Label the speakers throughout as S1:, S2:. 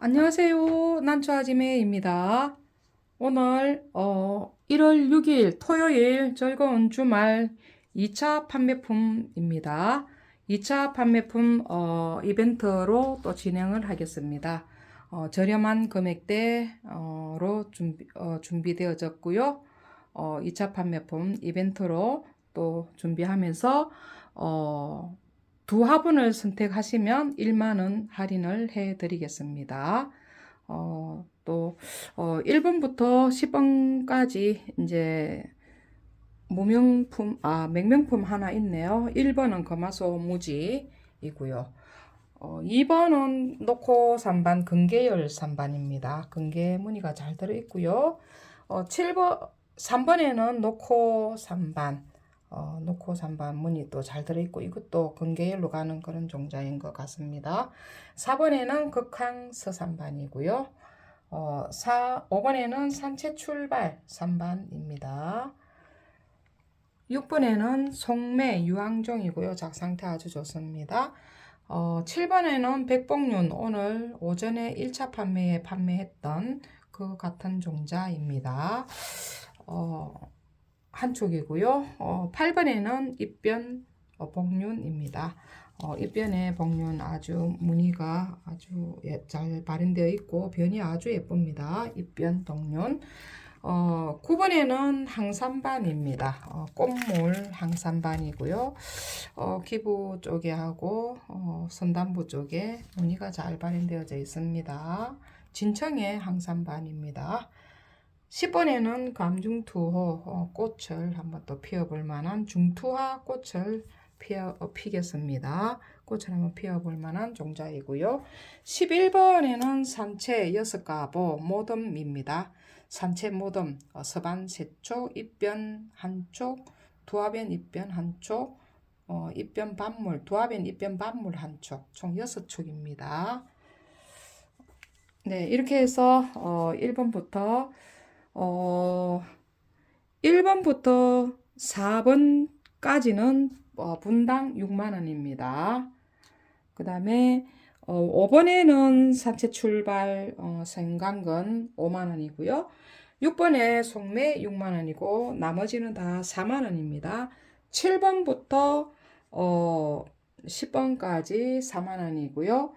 S1: 안녕하세요. 난초아지매입니다. 오늘 어, 1월 6일 토요일 즐거운 주말 2차 판매품입니다. 2차 판매품 어, 이벤트로 또 진행을 하겠습니다. 어, 저렴한 금액대로 준비, 어, 준비되어졌고요. 어, 2차 판매품 이벤트로 또 준비하면서 어, 두 화분을 선택하시면 1만원 할인을 해 드리겠습니다. 어, 또, 어, 1번부터 10번까지 이제 무명품, 아, 맹명품 하나 있네요. 1번은 거마소 무지이고요. 어, 2번은 노코 산반 근계열 산반입니다. 근계 무늬가 잘 들어있고요. 어, 7번, 3번에는 노코 산반, 어, 노코 산반 무늬 또 잘 들어있고 이것도 근계열로 가는 그런 종자인 것 같습니다. 4번에는 극항 서산반이고요. 어, 4, 5번에는 산채 출발 산반입니다. 6번에는 송매 유황종이고요. 작상태 아주 좋습니다. 어, 7번에는 백봉륜 오늘 오전에 1차 판매에 판매했던 그 같은 종자입니다. 어, 한쪽이고요. 어, 8번에는 입변 어, 복륜입니다. 어, 입변의 복륜 아주 무늬가 아주 예, 잘 발현되어 있고 변이 아주 예쁩니다. 입변 동륜. 어, 9번에는 항산반입니다. 어, 꽃물 항산반이고요. 어, 기부 쪽에 하고 어, 선단부 쪽에 무늬가 잘 발현되어져 있습니다. 진청의 항산반입니다. 10번에는 감중투호 어, 꽃을 한번 또 피워볼 만한 중투화 꽃을 피어, 어, 피겠습니다. 꽃을 한번 피워볼 만한 종자이고요. 11번에는 산채 여섯가보 모듬입니다. 산채 모듬 어, 서반 세쪽 입변 한쪽 두화변 입변 한쪽 어, 입변 반물 두화변 입변 반물 한쪽 총 6촉입니다. 네 이렇게 해서 어, 1번부터 어, 1번부터 4번까지는 어, 분당 6만원입니다. 그 다음에 어, 5번에는 산채 출발 어, 생강근 5만원이고요. 6번에 송매 6만원이고 나머지는 다 4만원입니다. 7번부터 어, 10번까지 4만원이고요.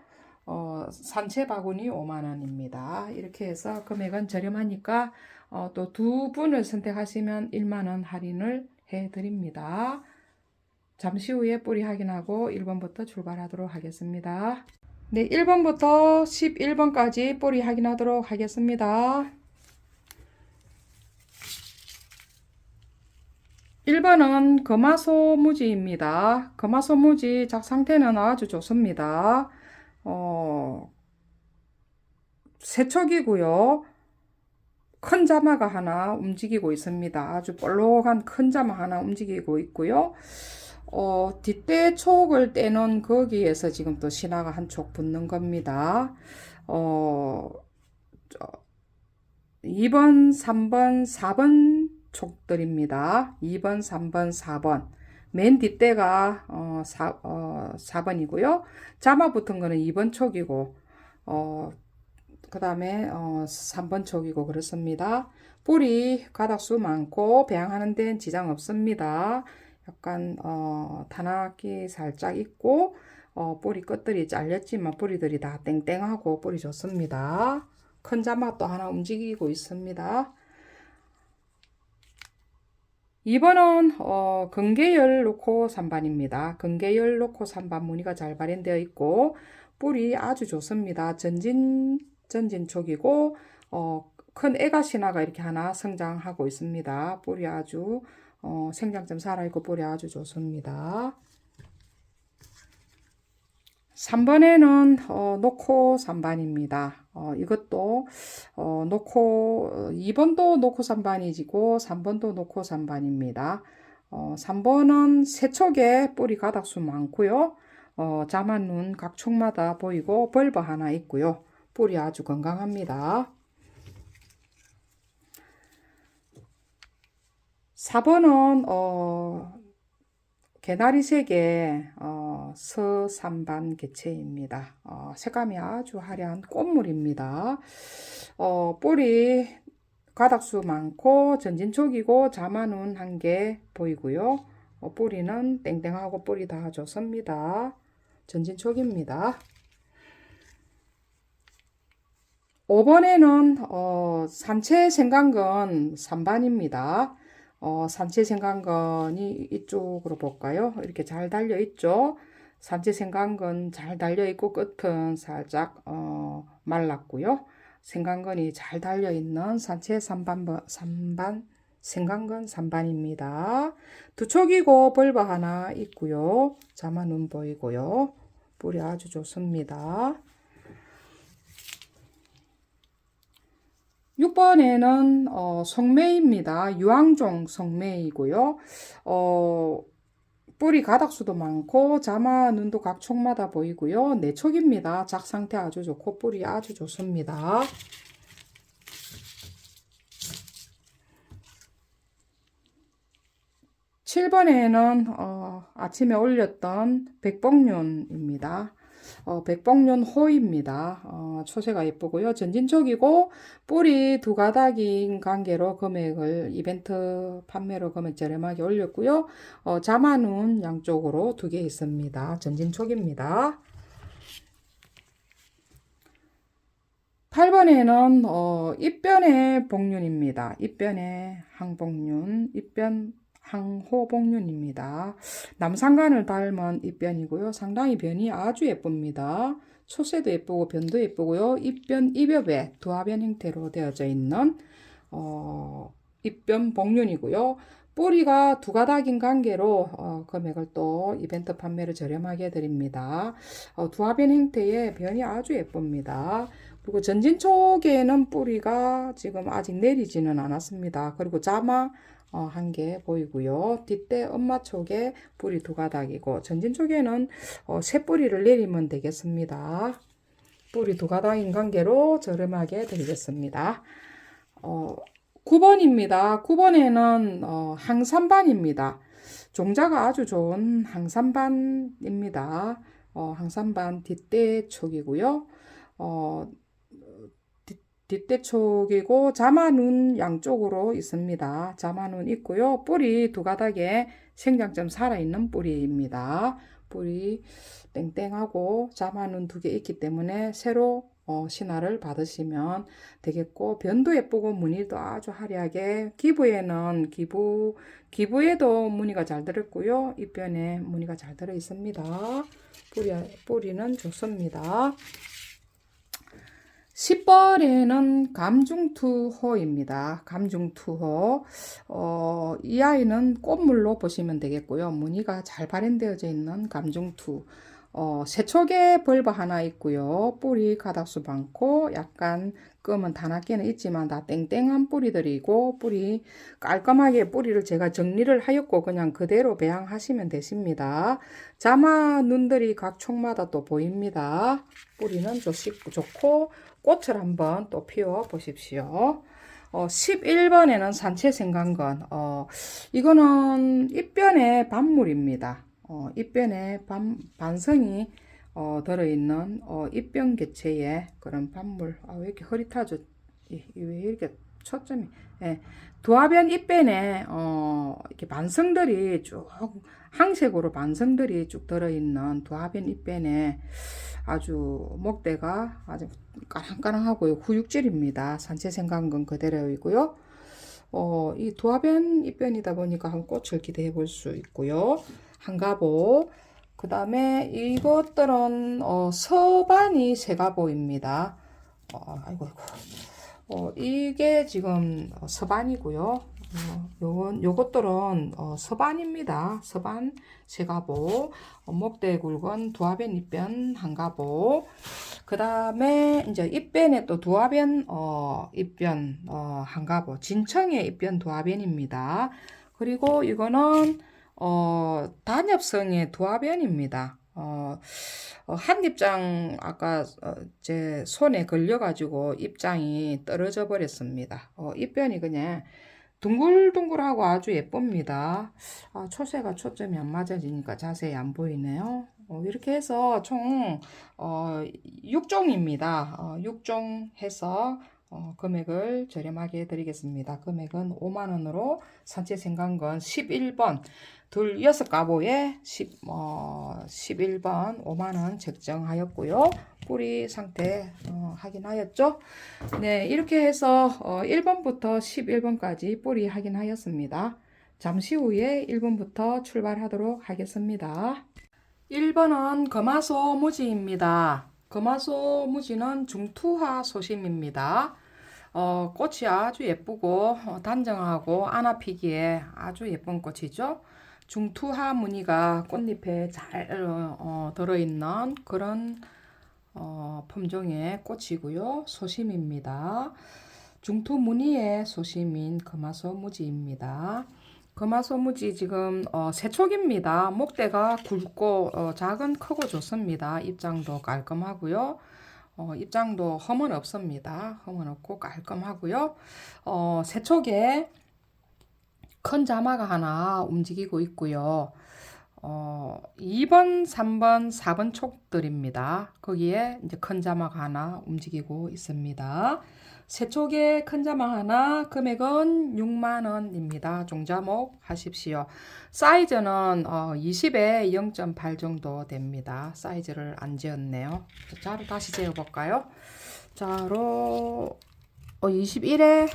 S1: 어, 산채 바구니 5만원입니다. 이렇게 해서 금액은 저렴하니까 어, 또 두 분을 선택하시면 1만원 할인을 해드립니다. 잠시 후에 뿌리 확인하고 1번부터 출발하도록 하겠습니다. 네, 1번부터 11번까지 뿌리 확인하도록 하겠습니다. 1번은 거마소 무지입니다. 거마소 무지 작 상태는 아주 좋습니다. 어, 세척이고요. 큰 자마가 하나 움직이고 있습니다. 아주 볼록한 큰 자마 하나 움직이고 있고요. 어, 뒷대 촉을 떼는 거기에서 지금 또 신화가 한 촉 붙는 겁니다. 어, 2번, 3번, 4번 촉들입니다. 2번, 3번, 4번. 맨 뒷대가 어, 4, 어, 4번이고요. 자마 붙은 거는 2번 촉이고 어, 그 다음에 어, 3번 촉이고 그렇습니다. 뿌리 가닥수 많고 배양하는 데는 지장 없습니다. 약간 어, 탄압기 살짝 있고 어, 뿌리 끝들이 잘렸지만 뿌리들이 다 땡땡하고 뿌리 좋습니다. 큰 자맛도 하나 움직이고 있습니다. 2번은 어, 근계열 놓고 3반입니다. 근계열 놓고 3반 무늬가 잘 발현되어 있고 뿌리 아주 좋습니다. 전진 전진촉이고 어, 큰 애가 신화가 이렇게 하나 성장하고 있습니다. 뿌리 아주 어, 생장점 살아있고 뿌리 아주 좋습니다. 3번에는 어, 노코 3반입니다. 어, 이것도 어, 노코 2번도 노코 3반이지고 3번도 노코 3반입니다. 어, 3번은 세척에 뿌리 가닥수 많고요. 어, 자만 눈 각 촉마다 보이고 벌버 하나 있고요. 뿌리 아주 건강합니다. 4번은 어, 개나리 색의 어, 서산반 개체입니다. 어, 색감이 아주 화려한 꽃물입니다. 어, 뿌리 가닥수 많고 전진촉이고 자만운 한개 보이고요. 어, 뿌리는 땡땡하고 뿌리 다 좋습니다. 전진촉입니다. 5번에는 어, 산채 생강근 3반입니다. 어, 산채 생강근이 이쪽으로 볼까요? 이렇게 잘 달려 있죠. 산채 생강근 잘 달려 있고 끝은 살짝 어, 말랐고요. 생강근이 잘 달려 있는 산채 3반, 3반 생강근 3반입니다. 두 촉이고 벌바 하나 있고요. 자마 눈 보이고요. 뿌리 아주 좋습니다. 6번에는 어, 성매입니다. 유황종 성매이고요. 어, 뿌리 가닥수도 많고 자마 눈도 각 촉마다 보이고요. 내촉입니다. 작 상태 아주 좋고 뿌리 아주 좋습니다. 7번에는 어, 아침에 올렸던 백봉륜입니다. 어, 백봉륜 호입니다. 어, 초세가 예쁘고요. 전진촉이고 뿌리 두 가닥인 관계로 금액을 이벤트 판매로 금액 저렴하게 올렸고요. 어, 자만운 양쪽으로 두 개 있습니다. 전진촉입니다. 8번에는 어, 입변의 복륜입니다. 입변의 항복륜, 입변 항호복륜입니다. 남상관을 닮은 입변이고요. 상당히 변이 아주 예쁩니다. 초세도 예쁘고 변도 예쁘고요. 입변, 입엽에 두화변 형태로 되어져 있는 어, 입변 복륜이고요. 뿌리가 두 가닥인 관계로 어, 금액을 또 이벤트 판매를 저렴하게 해드립니다. 어, 두화변 형태의 변이 아주 예쁩니다. 그리고 전진 쪽에는 뿌리가 지금 아직 내리지는 않았습니다. 그리고 자마 어, 한 개 보이고요. 뒷대 엄마 쪽에 뿌리 두 가닥이고 전진 쪽에는 어, 새 뿌리를 내리면 되겠습니다. 뿌리 두 가닥인 관계로 저렴하게 드리겠습니다. 어, 9번입니다. 9번에는 어, 항산반입니다. 종자가 아주 좋은 항산반입니다. 어, 항산반 뒷대 촉이고요. 어, 뒷대촉이고 자마눈 양쪽으로 있습니다. 자마눈 있고요. 뿌리 두 가닥에 생장점 살아있는 뿌리입니다. 뿌리 땡땡하고 자마눈 두 개 있기 때문에 새로 어, 신화를 받으시면 되겠고 변도 예쁘고 무늬도 아주 화려하게 기부에는 기부 기부에도 무늬가 잘 들었고요. 입변에 무늬가 잘 들어 있습니다. 뿌리 뿌리는 좋습니다. 10번에는 감중투호입니다. 감중투호. 어, 이 아이는 꽃물로 보시면 되겠고요. 무늬가 잘 발현되어져 있는 감중투. 어, 세촉에 벌바 하나 있고요. 뿌리 가닥수 많고 약간 검은 단학기는 있지만 다 땡땡한 뿌리들이고 뿌리 깔끔하게 뿌리를 제가 정리를 하였고 그냥 그대로 배양하시면 되십니다. 자마 눈들이 각 촉마다 또 보입니다. 뿌리는 좋고 꽃을 한번 또 피워 보십시오. 어, 11번에는 산채 생강건. 어, 이거는 입변의 반물입니다. 어, 입변에 반, 반성이 어, 들어있는 어, 입변 개체의 그런 반물. 아, 왜 이렇게? 이, 왜 이렇게 초점이. 예. 두화변 입변에 어, 이렇게 반성들이 쭉 항색으로 반성들이 쭉 들어있는 두화변 입변에 아주 목대가 아주 까랑까랑하고요. 후육질입니다. 산채 생강근 그대로이고요. 어, 이 두화변 입변이다 보니까 한 꽃을 기대해 볼 수 있고요. 한가보. 그 다음에 이것들은 어, 서반이 세가보입니다. 어, 아이고, 아이고. 어, 이게 지금 서반이고요. 어, 요건, 요것들은 어, 서반입니다. 서반 세가보, 어, 목대 굵은 두화변 입변 한가보. 그 다음에 이제 입변에 또 두화변 어, 입변 어, 한가보. 진청의 입변 두화변입니다. 그리고 이거는 어, 단엽성의 두화변입니다. 어, 어, 한 입장 아까 어, 제 손에 걸려가지고 입장이 떨어져 버렸습니다. 어, 입변이 그냥 둥글둥글하고 아주 예쁩니다. 아, 초세가 초점이 안 맞아지니까 자세히 안 보이네요. 어, 이렇게 해서 총 어, 6종입니다. 어, 6종 해서 어, 금액을 저렴하게 드리겠습니다. 금액은 5만원으로 산채 생강건 11번 둘 여섯 가보에 10, 어, 11번 5만원 책정하였고요. 뿌리 상태 어, 확인하였죠. 네 이렇게 해서 어, 1번부터 11번까지 뿌리 확인하였습니다. 잠시 후에 1번부터 출발하도록 하겠습니다. 1번은 금화소 무지입니다. 금화소 무지는 중투화 소심입니다. 어, 꽃이 아주 예쁘고 어, 단정하고 안아 피기에 아주 예쁜 꽃이죠. 중투화 무늬가 꽃잎에 잘 어, 들어있는 그런 어, 품종의 꽃이고요. 소심입니다. 중투 무늬의 소심인 금화소 무지입니다. 금화소 무지 지금 어, 세촉입니다. 목대가 굵고 어, 작은 크고 좋습니다. 입장도 깔끔하고요. 어, 입장도 험은 없습니다. 험은 없고 깔끔하고요. 어, 세촉에 큰 자마가 하나 움직이고 있고요. 어, 2번, 3번, 4번 촉들입니다. 거기에 이제 큰 자마가 하나 움직이고 있습니다. 세촉에 큰 자마 하나 금액은 6만 원입니다. 종자목 하십시오. 사이즈는 어, 20에 0.8 정도 됩니다. 사이즈를 안 재었네요. 자로 다시 재어볼까요? 자로 어, 21에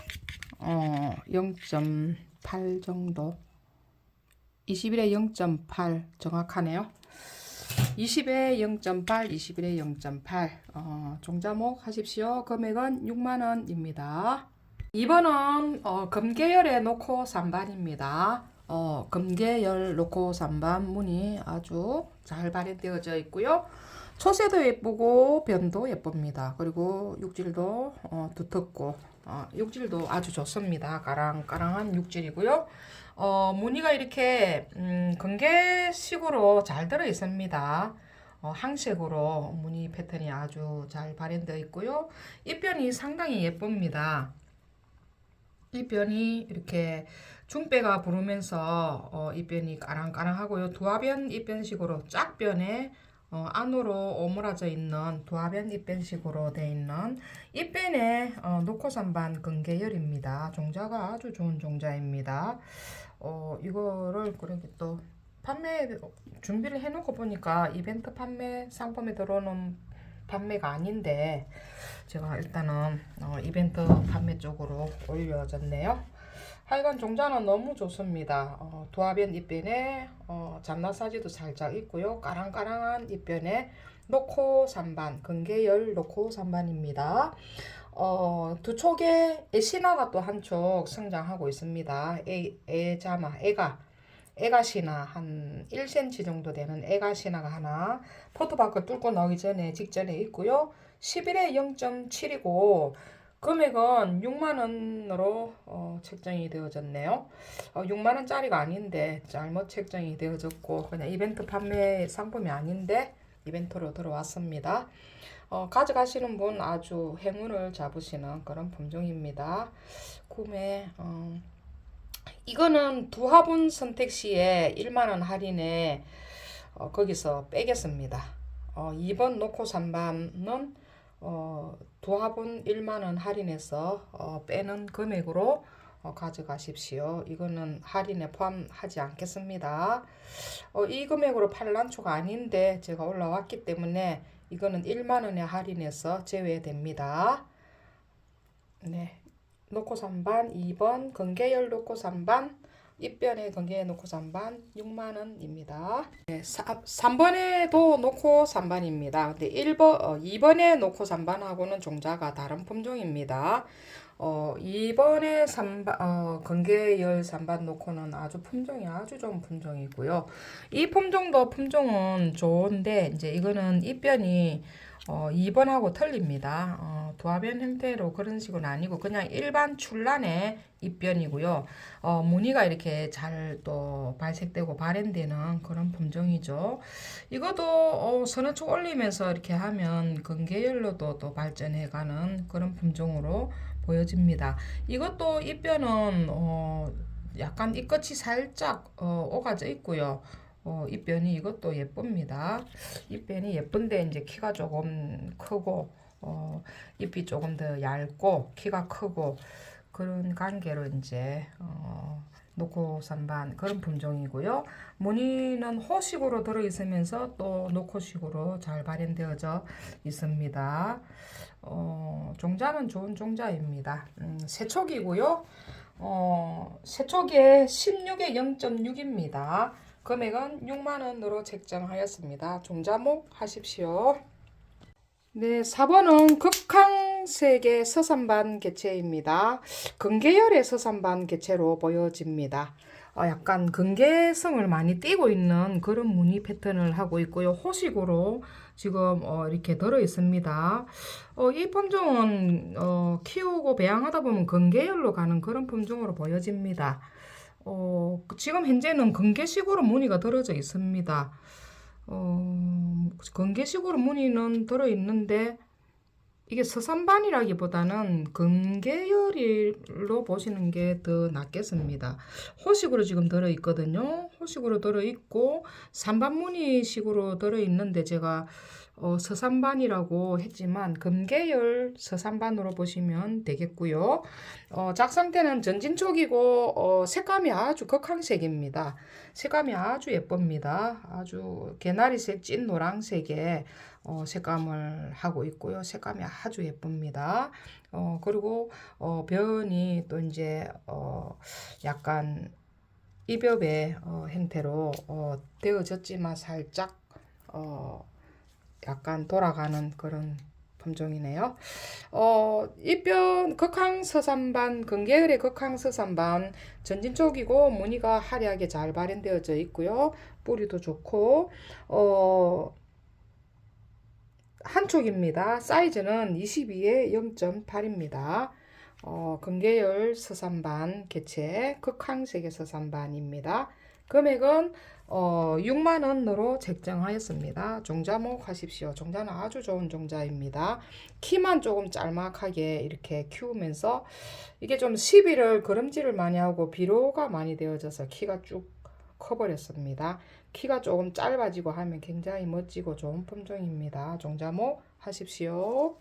S1: 어, 0.8 정도 21에 0.8 정확하네요. 20에 0.8, 21에 0.8 어, 종자목 하십시오. 금액은 6만원입니다. 2번은 어, 금계열의 노코 3반입니다. 어, 금계열 노코 3반 문이 아주 잘 발현되어져 있고요. 초세도 예쁘고 변도 예쁩니다. 그리고 육질도 어, 두텁고 어, 육질도 아주 좋습니다. 까랑까랑한 육질이고요. 어, 무늬가 이렇게 음, 건개식으로 잘 들어 있습니다. 어, 항색으로 무늬 패턴이 아주 잘 발현되어 있고요. 입변이 상당히 예쁩니다. 입변이 이렇게 중배가 부르면서 어, 입변이 까랑까랑하고요. 두화변 입변식으로 짝변에 어, 안으로 오므라져 있는 두화변 입변식으로 되어 있는 입변의 어, 노코산반 근계열입니다. 종자가 아주 좋은 종자입니다. 어, 이거를 그렇게 또 판매 준비를 해놓고 보니까 이벤트 판매 상품에 들어오는 판매가 아닌데 제가 일단은 어, 이벤트 판매 쪽으로 올려졌네요. 하여간 종자는 너무 좋습니다. 어, 두화변 잎변에 어, 잠나사지도 살짝 있고요. 까랑까랑한 잎변에 노코 산반, 근계열 노코 산반입니다. 어, 두 촉에 애시나가 또 한 촉 성장하고 있습니다. 애, 애자마, 애가, 애가시나 한 1cm 정도 되는 애가시나가 하나 포토바크 뚫고 나오기 전에 직전에 있고요. 11에 0.7이고 금액은 6만원으로 어, 책정이 되어졌네요. 어, 6만원짜리가 아닌데 잘못 책정이 되어졌고 그냥 이벤트 판매 상품이 아닌데 이벤트로 들어왔습니다. 어, 가져가시는 분 아주 행운을 잡으시는 그런 품종입니다. 구매 어, 이거는 두 화분 선택 시에 1만원 할인에 어, 거기서 빼겠습니다. 어, 2번 놓고 3반은 어, 두 화분 1만원 할인해서 어, 빼는 금액으로 어, 가져가십시오. 이거는 할인에 포함하지 않겠습니다. 어, 이 금액으로 팔란초가 아닌데 제가 올라왔기 때문에 이거는 1만원에 할인해서 제외됩니다. 네. 놓고 3반 2번 건계열 놓고 3반 입변에 건계에 놓고 3반 6만원입니다. 네, 3 번에도 놓고 3반입니다. 근데 1번, 어, 2번에 놓고 3반하고는 종자가 다른 품종입니다. 어, 2번에 3반, 어, 건계열 3반 놓고는 아주 품종이 아주 좋은 품종이고요. 이 품종도 품종은 좋은데, 이제 이거는 입변이 어, 2번하고 틀립니다. 어, 도화변 형태로 그런 식은 아니고 그냥 일반 출란의 입변이고요. 어, 무늬가 이렇게 잘 또 발색되고 발현되는 그런 품종이죠. 이것도 어, 선어축 올리면서 이렇게 하면 건계열로도 또 발전해가는 그런 품종으로 보여집니다. 이것도 입변은 어, 약간 이 끝이 살짝 어, 오가져 있고요. 어, 입변이 이것도 예쁩니다. 입변이 예쁜데 이제 키가 조금 크고 어, 잎이 조금 더 얇고 키가 크고 그런 관계로 이제 어, 노코산반 그런 품종이고요. 무늬는 호식으로 들어 있으면서 또 노코식으로 잘 발현되어져 있습니다. 어, 종자는 좋은 종자입니다. 음, 세촉이고요. 어, 세촉에 16에 0.6입니다. 금액은 6만 원으로 책정하였습니다. 종자목 하십시오. 네, 4번은 극항색의 서산반 개체입니다. 근계열의 서산반 개체로 보여집니다. 어, 약간 근계성을 많이 띠고 있는 그런 무늬 패턴을 하고 있고요. 호식으로 지금 어, 이렇게 들어 있습니다. 어, 이 품종은 어, 키우고 배양하다 보면 근계열로 가는 그런 품종으로 보여집니다. 어, 지금 현재는 근계식으로 무늬가 들어져 있습니다. 어, 근계식으로 무늬는 들어 있는데 이게 서산반이라기보다는 근계열로 보시는 게 더 낫겠습니다. 호식으로 지금 들어 있거든요. 호식으로 들어 있고 산반 무늬식으로 들어 있는데 제가 어, 서산반이라고 했지만 금계열 서산반으로 보시면 되겠고요. 어, 작 상태는 전진촉이고 어, 색감이 아주 극항색입니다. 색감이 아주 예쁩니다. 아주 개나리색 찐 노란색의 어, 색감을 하고 있고요. 색감이 아주 예쁩니다. 어, 그리고 어, 변이 또 이제 어, 약간 이벽의 어, 형태로 어, 되어졌지만 살짝 어, 약간 돌아가는 그런 품종이네요. 어, 입변 극항서산반, 근계열의 극항서산반 전진 쪽이고 무늬가 화려하게 잘 발현되어져 있고요. 뿌리도 좋고 어, 한쪽입니다. 사이즈는 22에 0.8입니다. 어, 근계열 서산반 개체 극항색의 서산반입니다. 금액은 어, 6만 원으로 책정하였습니다. 종자 목 하십시오. 종자는 아주 좋은 종자입니다. 키만 조금 짤막하게 이렇게 키우면서 이게 좀 시비를 걸음질을 많이 하고 비로가 많이 되어져서 키가 쭉 커버렸습니다. 키가 조금 짧아지고 하면 굉장히 멋지고 좋은 품종입니다. 종자목 하십시오.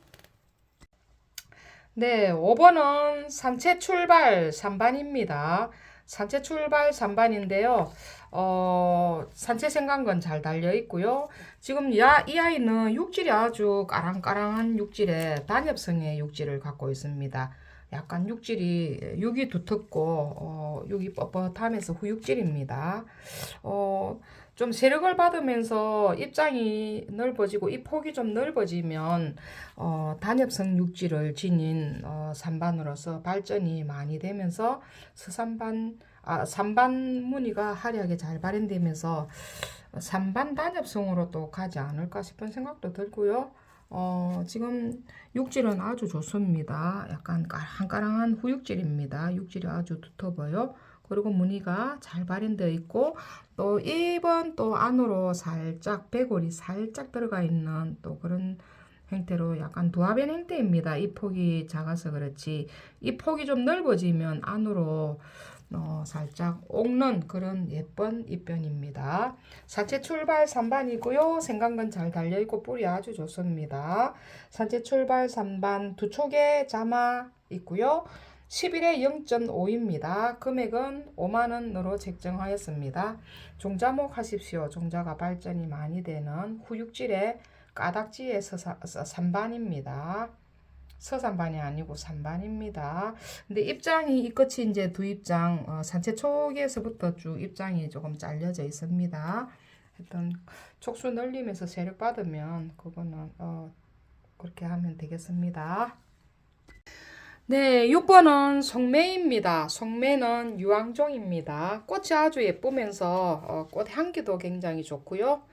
S1: 네, 5번은 산채 출발 3반입니다. 산채 출발 3반인데요. 어, 산채 생강건 잘 달려 있고요. 지금 야, 이 아이는 육질이 아주 까랑까랑한 육질의 단엽성의 육질을 갖고 있습니다. 약간 육질이 육이 두텁고 어, 육이 뻣뻣하면서 후육질입니다. 어, 좀 세력을 받으면서 입장이 넓어지고 이 폭이 좀 넓어지면 어, 단엽성 육질을 지닌 어, 산반으로서 발전이 많이 되면서 서산반 아, 산반 무늬가 화려하게 잘 발현되면서 산반 단엽성으로 또 가지 않을까 싶은 생각도 들고요. 어, 지금 육질은 아주 좋습니다. 약간 까랑까랑한 후육질입니다. 육질이 아주 두터워요. 그리고 무늬가 잘 발현되어 있고 또 1번 또 안으로 살짝 배골이 살짝 들어가 있는 또 그런 형태로 약간 두합변 형태입니다. 이 폭이 작아서 그렇지 이 폭이 좀 넓어지면 안으로 어, 살짝 옥는 그런 예쁜 잎변입니다. 산채 출발 3반이고요. 생강근 잘 달려있고 뿌리 아주 좋습니다. 산채 출발 3반 두 촉에 자마 있고요. 11에 0.5입니다. 금액은 5만원으로 책정하였습니다. 종자목 하십시오. 종자가 발전이 많이 되는 후육질의 까닥지의 서사, 산반입니다. 서산반이 아니고 산반입니다. 근데 입장이 이 끝이 이제 두 입장 어, 산채 촉에서부터 쭉 입장이 조금 잘려져 있습니다. 하여튼 촉수 늘리면서 세력 받으면 그거는 어, 그렇게 하면 되겠습니다. 네, 6번은 송매입니다. 송매는 유황종입니다. 꽃이 아주 예쁘면서 어, 꽃 향기도 굉장히 좋고요.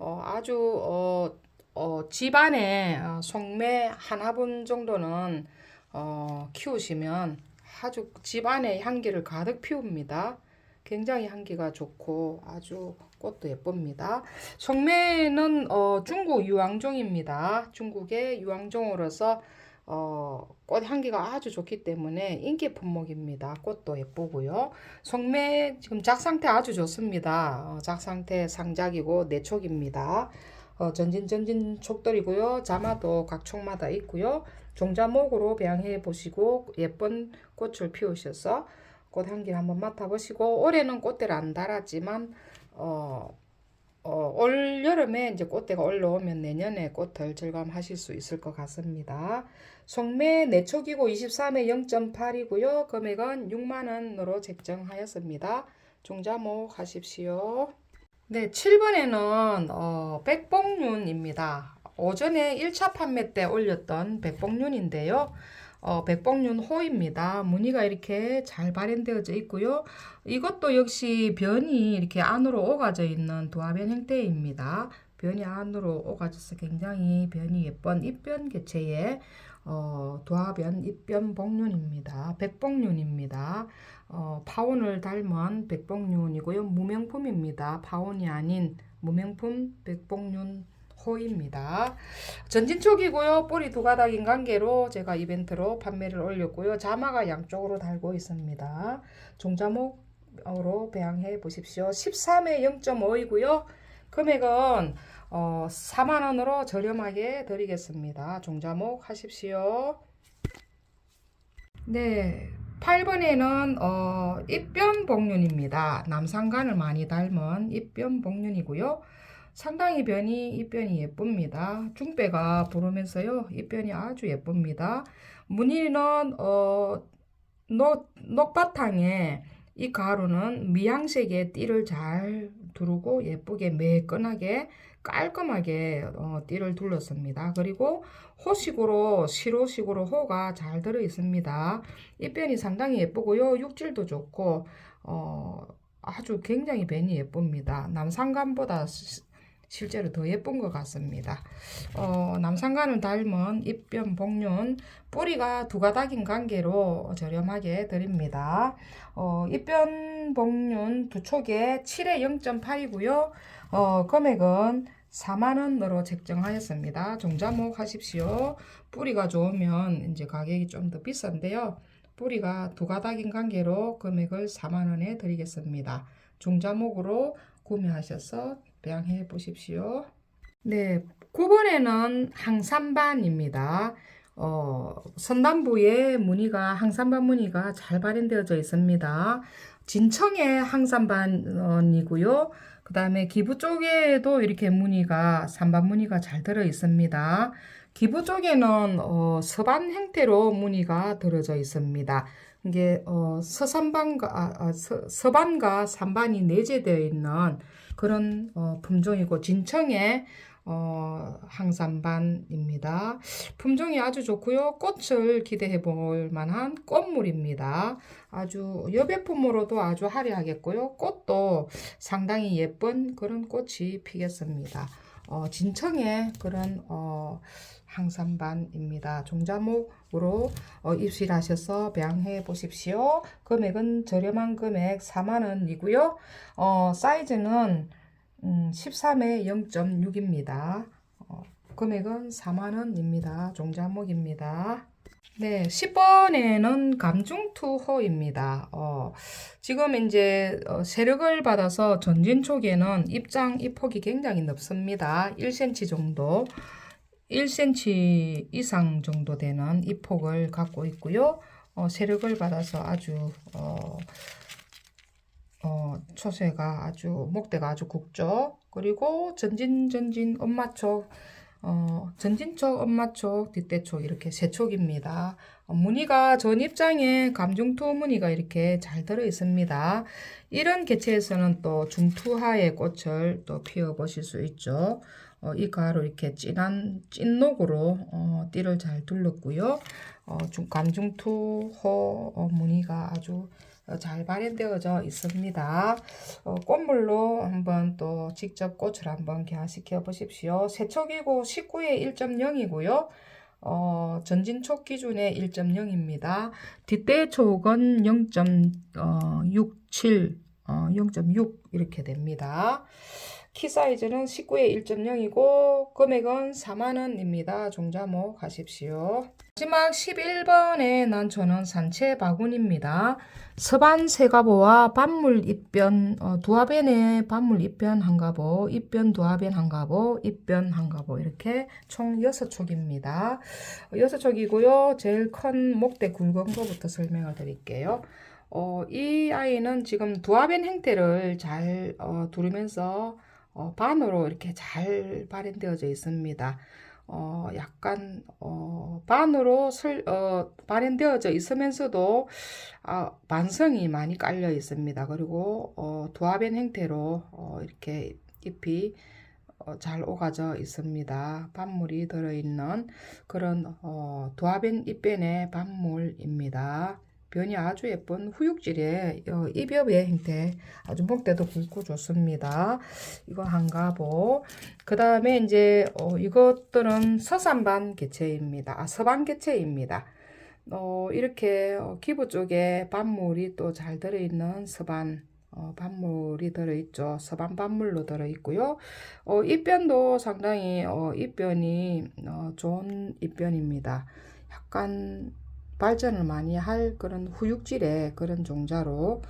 S1: 어, 아주 어, 어, 집안에 어, 송매 한 화분 정도는 어, 키우시면 아주 집안에 향기를 가득 피웁니다. 굉장히 향기가 좋고 아주 꽃도 예쁩니다. 송매는 어, 중국 유황종입니다. 중국의 유황종으로서 어, 꽃 향기가 아주 좋기 때문에 인기 품목입니다. 꽃도 예쁘고요. 속매 지금 작 상태 아주 좋습니다. 어, 작 상태 상작이고 내촉입니다. 어, 전진 전진 촉돌이고요. 자마도 각 촉마다 있고요. 종자목으로 배양해 보시고 예쁜 꽃을 피우셔서 꽃 향기를 한번 맡아보시고 올해는 꽃대를 안 달았지만 어, 어, 올 여름에 이제 꽃대가 올라오면 내년에 꽃을 절감하실 수 있을 것 같습니다. 속매 내촉이고 23에 0.8이고요. 금액은 6만 원으로 책정하였습니다. 종자목 하십시오. 네, 7번에는 어, 백봉륜입니다. 오전에 1차 판매 때 올렸던 백봉륜인데요. 어, 백봉륜 호입니다. 무늬가 이렇게 잘 발현되어져 있고요. 이것도 역시 변이 이렇게 안으로 오가져 있는 도화변 형태입니다. 변이 안으로 오가져서 굉장히 변이 예쁜 입변 개체의 어, 도화변 입변 복륜입니다. 백봉륜입니다. 어, 파온을 닮은 백봉륜이고요. 무명품입니다. 파온이 아닌 무명품 백봉륜 호입니다. 전진촉이고요. 뿌리 두 가닥인 관계로 제가 이벤트로 판매를 올렸고요. 자마가 양쪽으로 달고 있습니다. 종자목으로 배양해 보십시오. 13에 0.5이고요. 금액은 어, 4만 원으로 저렴하게 드리겠습니다. 종자목 하십시오. 네. 8번에는 어, 입변복륜입니다. 남상간을 많이 닮은 입변복륜이고요. 상당히 변이 입변이 예쁩니다. 중배가 부르면서요. 입변이 아주 예쁩니다. 무늬는 어, 녹, 녹바탕에 이 가루는 미양색의 띠를 잘 두르고 예쁘게 매끈하게 깔끔하게 어, 띠를 둘렀습니다. 그리고 호식으로 시로식으로 호가 잘 들어 있습니다. 입변이 상당히 예쁘고요. 육질도 좋고 어, 아주 굉장히 변이 예쁩니다. 남상간보다 시- 실제로 더 예쁜 것 같습니다. 어, 남상간을 닮은 입변 복륜 뿌리가 두 가닥인 관계로 저렴하게 드립니다. 어, 입변 복륜 두 촉에 7에 0.8이고요. 어, 금액은 4만원으로 책정하였습니다. 종자목 하십시오. 뿌리가 좋으면 이제 가격이 좀 더 비싼데요. 뿌리가 두 가닥인 관계로 금액을 4만원에 드리겠습니다. 종자목으로 구매하셔서 배양해 보십시오. 네, 9번에는 항산반입니다. 어, 선단부에 무늬가 항산반 무늬가 잘 발현되어져 있습니다. 진청의 항산반이고요. 그 다음에 기부 쪽에도 이렇게 무늬가 산반 무늬가 잘 들어 있습니다. 기부 쪽에는 어, 서반 형태로 무늬가 들어져 있습니다. 이게 어, 서산반과 아, 아, 서, 서반과 산반이 내재되어 있는 그런 어, 품종이고 진청의 어, 항산반입니다. 품종이 아주 좋고요. 꽃을 기대해 볼 만한 꽃물입니다. 아주 여배품으로도 아주 화려하겠고요. 꽃도 상당히 예쁜 그런 꽃이 피겠습니다. 어, 진청의 그런 어, 항산반입니다. 종자목으로 어, 입실하셔서 배양해 보십시오. 금액은 저렴한 금액 4만 원이고요. 어, 사이즈는 음, 13에 0.6입니다. 어, 금액은 4만 원입니다. 종자목입니다. 네, 10번에는 감중투호입니다. 어, 지금 이제 어, 세력을 받아서 전진 쪽에는 입장 입폭이 굉장히 넓습니다. 1cm 정도, 1cm 이상 정도 되는 입폭을 갖고 있고요. 어, 세력을 받아서 아주 어, 어, 초세가 아주 목대가 아주 굵죠. 그리고 전진 전진 엄마 쪽 어, 전진촉, 엄마촉, 뒷대촉 이렇게 세 촉입니다. 어, 무늬가 전 입장에 감중투 무늬가 이렇게 잘 들어 있습니다. 이런 개체에서는 또 중투하의 꽃을 또 피워 보실 수 있죠. 어, 이 가로 이렇게 진한 찐녹으로 어, 띠를 잘 둘렀고요. 어, 중, 감중투 호 어, 무늬가 아주 어, 잘 발현되어져 있습니다. 어, 꽃물로 한번 또 직접 꽃을 한번 개화시켜 보십시오. 세척이고 19에 1.0이고요. 어, 전진촉 기준에 1.0입니다. 뒷대 촉은 0.67, 어, 0.6 이렇게 됩니다. 키 사이즈는 19에 1.0이고 금액은 4만원입니다. 종자목 하십시오. 마지막 11번의 난초는 산채 바구니입니다. 서반 세가보와 반물 입변 어, 두합변에 반물 입변 한 가보, 입변 두합변 한 가보, 입변 한 가보 이렇게 총 6촉입니다. 6촉이고요. 제일 큰 목대 굵은 거부터 설명을 드릴게요. 어, 이 아이는 지금 두합변 형태를 잘 어, 두르면서 어, 반으로 이렇게 잘 발현되어져 있습니다. 어, 약간, 어, 반으로 설, 어, 발현되어져 있으면서도, 아, 반성이 많이 깔려 있습니다. 그리고, 어, 두합변 형태로, 어, 이렇게 잎이, 어, 잘 오가져 있습니다. 반물이 들어있는 그런, 어, 두합변 잎변의 반물입니다. 변이 아주 예쁜 후육질의 어, 입엽의 형태 아주 목대도 굵고 좋습니다. 이거 한 가보 그 다음에 이제 어, 이것들은 서산반 개체입니다. 아, 서반 개체입니다. 어, 이렇게 어, 기부 쪽에 반물이 또 잘 들어있는 서반 어, 반물이 들어있죠. 서반 반물로 들어있고요. 어, 입변도 상당히 어, 입변이 어, 좋은 입변입니다. 약간 발전을 많이 할 그런 후육질의 그런 종자로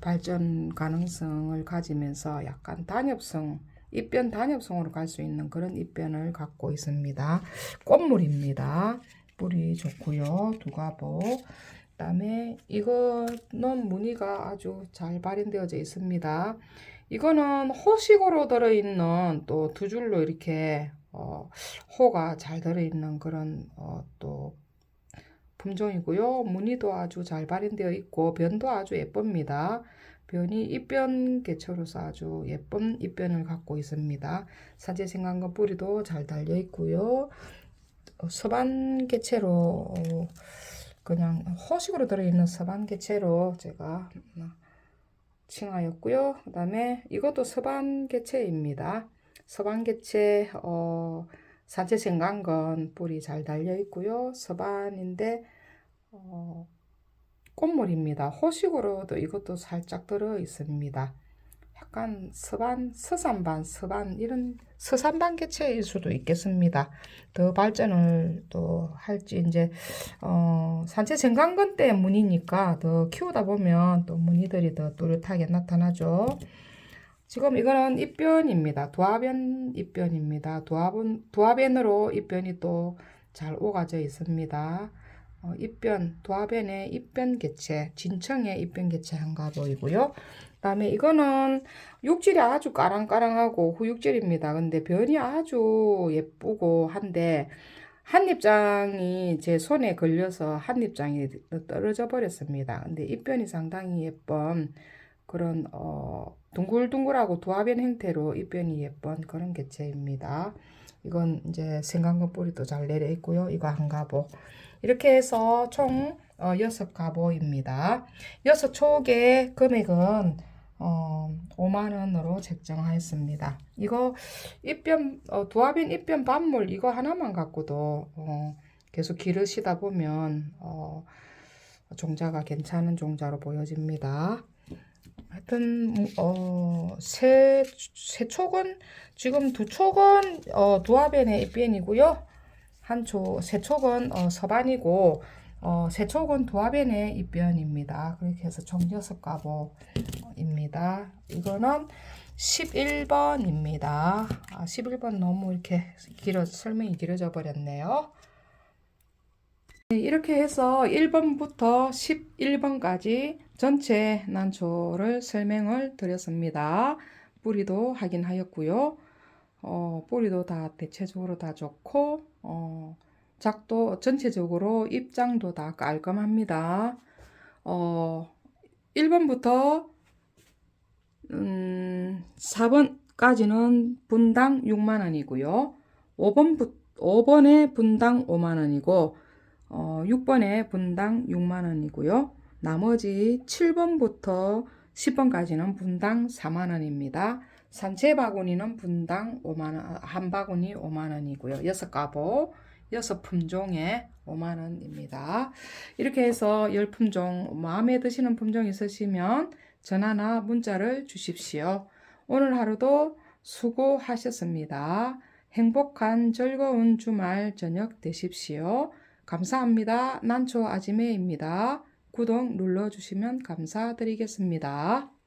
S1: 발전 가능성을 가지면서 약간 단엽성, 입변 단엽성으로 갈 수 있는 그런 입변을 갖고 있습니다. 꽃물입니다. 뿌리 좋고요. 두가보. 그다음에 이거는 무늬가 아주 잘 발현되어져 있습니다. 이거는 호식으로 들어있는 또 두 줄로 이렇게 어, 호가 잘 들어있는 그런 어, 또 품종이고요. 무늬도 아주 잘 발현되어 있고 변도 아주 예쁩니다. 변이 입변 개체로서 아주 예쁜 입변을 갖고 있습니다. 사제 생강과 뿌리도 잘 달려 있고요. 어, 서반 개체로 어, 그냥 호식으로 들어있는 서반 개체로 제가 칭하였고요. 그 다음에 이것도 서반 개체입니다. 서반 개체 어, 사제 생강건 뿌리 잘 달려 있고요. 서반인데 어, 꽃물입니다. 호식으로도 이것도 살짝 들어 있습니다. 약간 서반, 서산반, 서반 이런 서산반 개체일 수도 있겠습니다. 더 발전을 또 할지 이제 어, 산채 생강건 때 무늬니까 더 키우다 보면 또 무늬들이 더 뚜렷하게 나타나죠. 지금 이거는 입변입니다. 두화변 입변입니다. 두화변, 두화변으로 입변이 또 잘 오가져 있습니다. 어, 입변, 두화변의 입변 개체, 진청의 입변 개체 한가 보이고요. 그 다음에 이거는 육질이 아주 까랑까랑하고 후육질입니다. 근데 변이 아주 예쁘고 한데 한 입장이 제 손에 걸려서 한 입장이 떨어져 버렸습니다. 근데 입변이 상당히 예쁜 그런 어, 둥글둥글하고 두화변 형태로 입변이 예쁜 그런 개체입니다. 이건 이제 생강근 뿌리도 잘 내려 있고요. 이거 한 가보. 이렇게 해서 총 어, 6가보입니다. 6촉의 금액은 어, 5만원으로 책정하였습니다. 이거 입변, 어, 두합인 입변 반물 이거 하나만 갖고도 어, 계속 기르시다 보면 어, 종자가 괜찮은 종자로 보여집니다. 하여튼 어, 세, 세 촉은 지금 두 촉은 어, 두합변의 입변이고요. 한 촉, 세 촉은 어, 서반이고 어, 세 촉은 두합변의 입변입니다. 그렇게 해서 총 6가보입니다. 이거는 11번입니다. 아, 11번 너무 이렇게 길어, 설명이 길어져 버렸네요. 네, 이렇게 해서 1번부터 11번까지 전체 난초를 설명을 드렸습니다. 뿌리도 확인하였고요. 어, 뿌리도 다 대체적으로 다 좋고 어, 작도 전체적으로 입장도 다 깔끔합니다. 어, 1번부터 음, 4번까지는 분당 6만원이고요. 5번, 5번에 분당 5만원이고 어, 6번에 분당 6만원이고요. 나머지 7번부터 10번까지는 분당 4만원입니다. 산채 바구니는 분당 5만원, 한 바구니 5만원이고요. 6가보, 6품종에 5만원입니다. 이렇게 해서 10품종, 마음에 드시는 품종 있으시면 전화나 문자를 주십시오. 오늘 하루도 수고하셨습니다. 행복한 즐거운 주말 저녁 되십시오. 감사합니다. 난초 아지매입니다. 구독 눌러주시면 감사드리겠습니다.